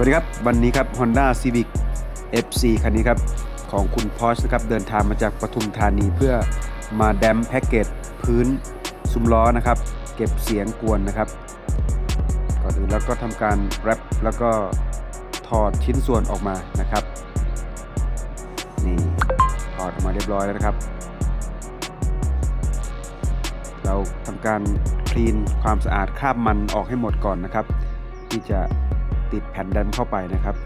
วัสดีครับ วันนี้ครับ Honda Civic FC คันนี้ครับของคุณพอชนะครับเดินทางมาจากปทุมธานีเพื่อมาแดมแพ็กเกจพื้นซุ้มล้อนะครับ เก็บเสียงกวนนะครับก่อนอื่นแล้วก็ทำการแรปแล้วก็ถอดชิ้นส่วนออกมานะครับนี่ถอดออกมาเรียบร้อยแล้วนะครับ เราทำการคลีนความสะอาดคราบมันออกให้หมดก่อนนะครับ ที่จะ ติดแผ่นแดมเข้าไปนะครับ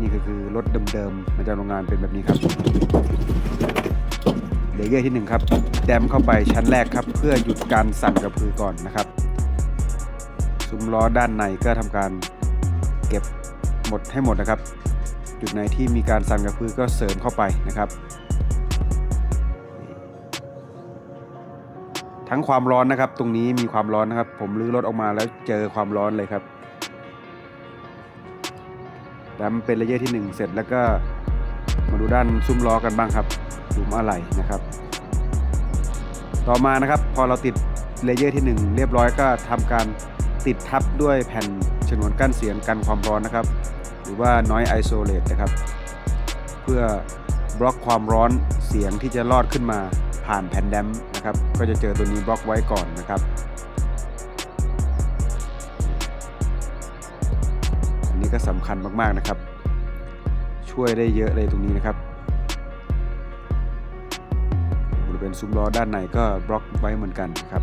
นี่ก็คือรถเดิมๆมาจากโรงงานเป็นแบบนี้ครับเลเยอร์ที่1ครับแดมเข้าไปชั้นแรกครับ เพื่อหยุดการสั่นกระพือก่อนนะครับซุ้มล้อด้านในก็ทำการเก็บหมดให้หมดนะครับ จุดไหนที่มีการสั่นกระพือก็เสริมเข้าไปนะครับ ทั้งความร้อนนะครับ ตรงนี้มีความร้อนนะครับ ผมลื้อรถออกมาแล้วเจอความร้อนเลยครับ แดมเป็นเลเยอร์ที่ 1 เสร็จแล้วก็มาดูด้านซุ้มล้อกันบ้างครับซุ้มอะไหล่นะครับ ต่อมานะครับพอเราติดเลเยอร์ที่ 1 เรียบร้อยก็ทำการติดทับด้วยแผ่นฉนวนกั้นเสียงกันความร้อนนะครับ หรือว่า noise isolate นะครับ เพื่อบล็อกความร้อนเสียงที่จะลอดขึ้นมาผ่านแผ่นแดมนะครับ ก็จะเจอตัวนี้บล็อกไว้ก่อนนะครับ นี้ก็สำคัญมากๆนะครับ ช่วยได้เยอะเลยตรงนี้นะครับบริเวณซุ้มล้อด้านในก็บล็อกไว้เหมือนกันนะครับ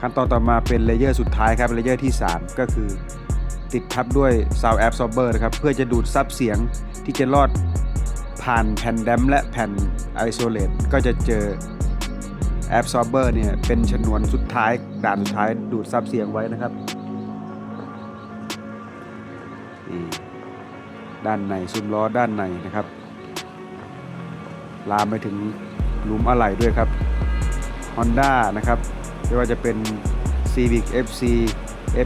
ขั้นตอนต่อมาเป็นเลเยอร์สุดท้ายครับเลเยอร์ที่ 3 ก็คือติดทับด้วย Sound Absorber นะครับเพื่อจะดูดซับเสียงที่จะลอดผ่านแผ่นแดมและแผ่น Isolate ก็จะเจอ Absorber เนี่ยเป็นชนวนสุดท้ายด่านสุดท้ายดูดซับเสียงไว้นะครับ นี่ด้านในซุ้มล้อด้านในนะครับ ลามไปถึงหลุมอะไหล่ด้วยครับ Honda นะครับไม่ว่าจะเป็น Civic FC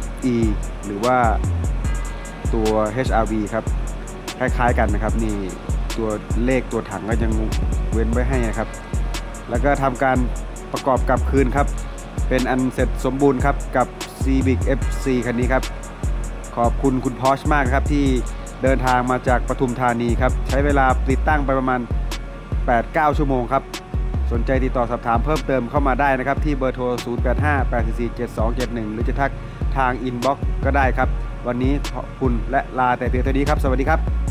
FE หรือว่าตัว HRV ครับ คล้ายๆกันนะครับ นี่ตัวเลขตัวถังก็ยังเว้นไว้ให้นะครับ แล้วก็ทำการประกอบกลับคืนครับ เป็นอันเสร็จสมบูรณ์ครับกับ Civic FC คันนี้ครับ ขอบคุณคุณพอชมากครับที่เดินทางมาจากปทุมธานีครับ ใช้เวลาติดตั้งไปประมาณ 8-9 ชั่วโมงครับ สนใจติดต่อสอบถามเพิ่มเติมเข้ามาได้นะครับ ที่เบอร์โทร 0858447271 หรือจะทักทางอินบ็อกซ์ก็ได้ครับ วันนี้ขอบคุณและลาแต่เพียงเท่านี้ครับ สวัสดีครับ